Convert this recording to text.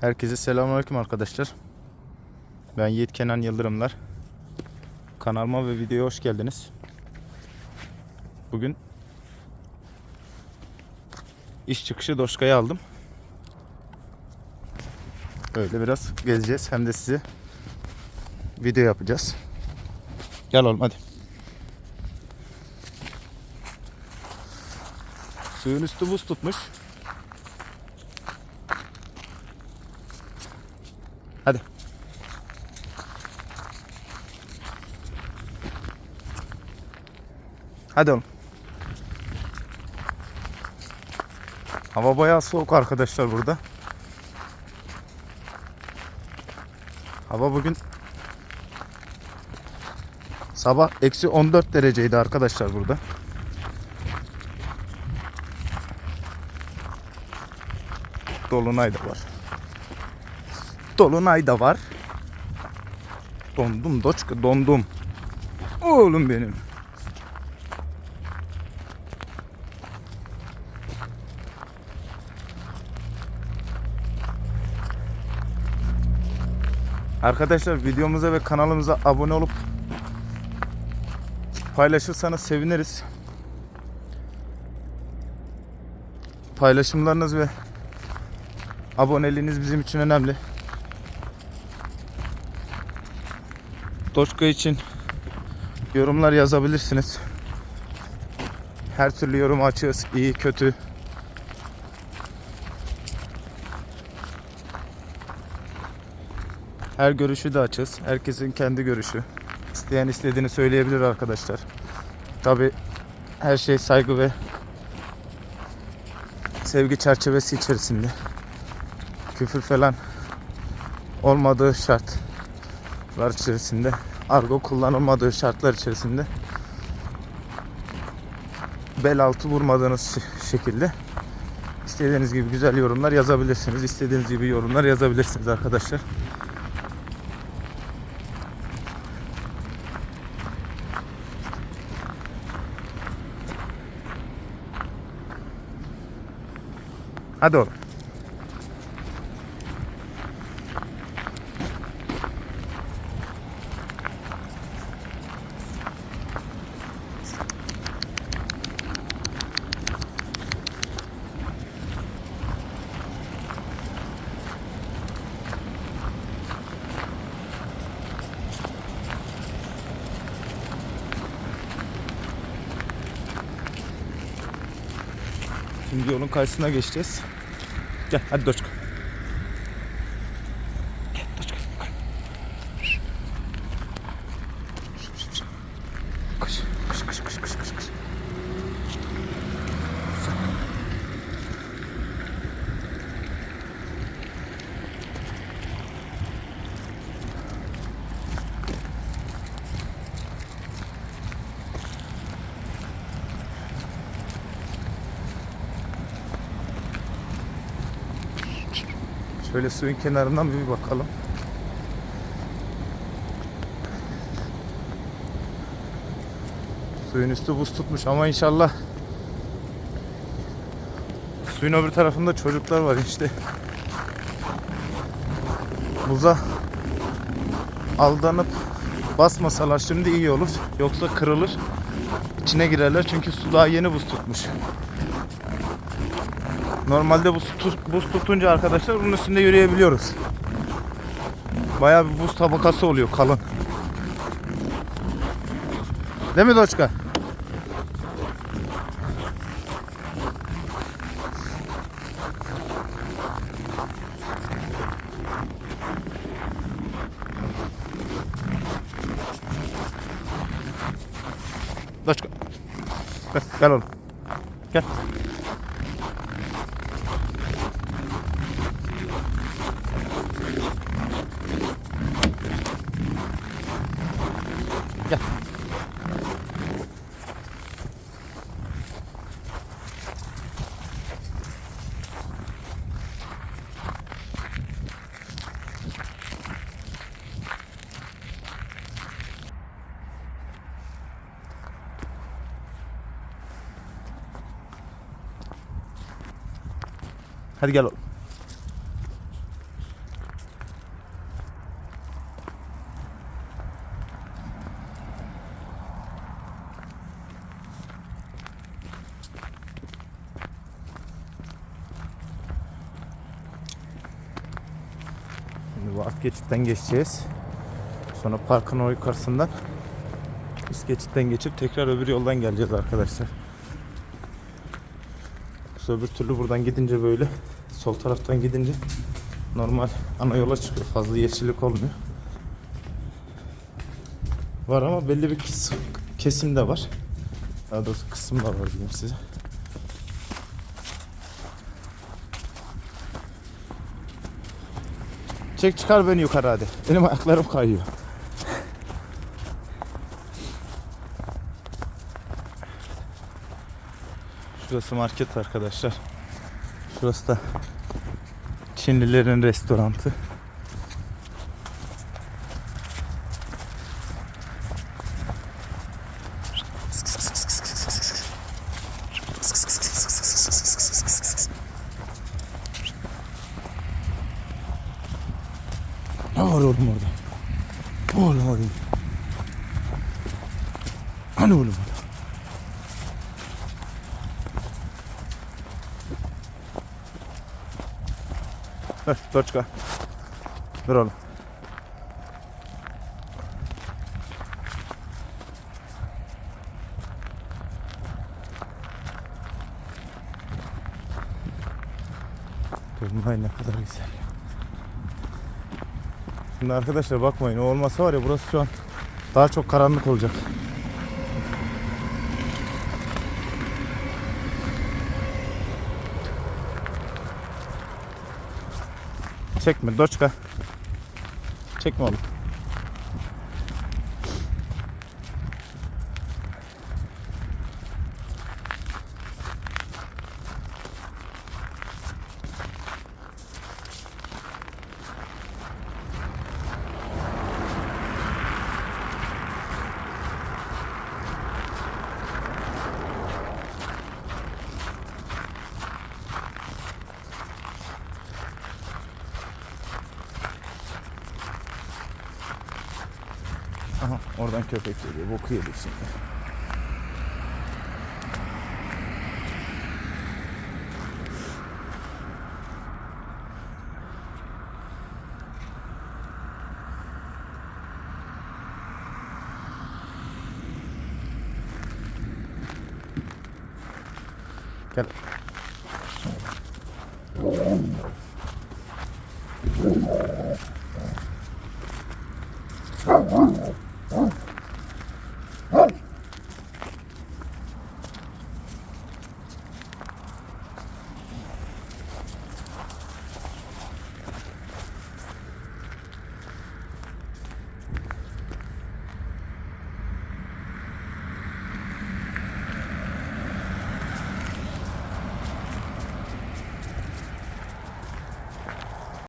Herkese selamünaleyküm arkadaşlar. Ben Yiğit Kenan Yıldırımlar. Kanalıma ve videoya hoş geldiniz. Bugün iş çıkışı Doşka'yı aldım. Böyle biraz gezeceğiz hem de size video yapacağız. Gel oğlum hadi. Suyun üstü buz tutmuş. Hadi. Hadi oğlum. Hava bayağı soğuk arkadaşlar burada. Hava bugün sabah eksi 14 dereceydi arkadaşlar burada. Dolunay da var. Dolunay da var. Dondum doçka dondum. Oğlum benim. Arkadaşlar videomuza ve kanalımıza abone olup paylaşırsanız seviniriz. Paylaşımlarınız ve aboneliğiniz bizim için önemli. Doçka için yorumlar yazabilirsiniz. Her türlü yorum açığız. iyi kötü. Her görüşü de açığız. Herkesin kendi görüşü. İsteyen istediğini söyleyebilir arkadaşlar. Tabi her şey saygı ve sevgi çerçevesi içerisinde. Küfür falan olmadığı şartlar içerisinde argo kullanılmadığı şartlar içerisinde bel altı vurmadığınız şe- şekilde istediğiniz gibi güzel yorumlar yazabilirsiniz. İstediğiniz gibi yorumlar yazabilirsiniz arkadaşlar. Hadi oğlum. Şimdi yolun karşısına geçeceğiz. Gel hadi Doçka. Şöyle suyun kenarından bir bakalım. Suyun üstü buz tutmuş ama inşallah suyun öbür tarafında çocuklar var işte. Buza aldanıp basmasalar şimdi iyi olur. Yoksa kırılır. İçine girerler çünkü su daha yeni buz tutmuş. Normalde buz, tut- buz tutunca arkadaşlar bunun üstünde yürüyebiliyoruz. Bayağı bir buz tabakası oluyor kalın. Değil mi Doçka? Doçka. Gel, gel oğlum. Gel. Hadi gel oğlum. Şimdi bu alt geçitten geçeceğiz. Sonra parkın o yukarısından üst geçitten geçip tekrar öbür yoldan geleceğiz arkadaşlar. Yoksa öbür türlü buradan gidince böyle sol taraftan gidince normal ana yola çıkıyor. Fazla yeşillik olmuyor. Var ama belli bir kesim de var. Daha doğrusu kısım da var diyeyim size. Çek çıkar beni yukarı hadi. Benim ayaklarım kayıyor. Şurası market arkadaşlar. Şurası da Çinlilerin restoranı. Ne var oğlum orada? Oğlum oğlum. Hani oğlum orada? Dur, Doçka. Dur oğlum. Ne kadar güzel. Şimdi arkadaşlar bakmayın o olmasa var ya burası şu an daha çok karanlık olacak. Çekme Doçka. Çekme oğlum. Aha oradan köpek geliyor. Boku yedik şimdi. Gel.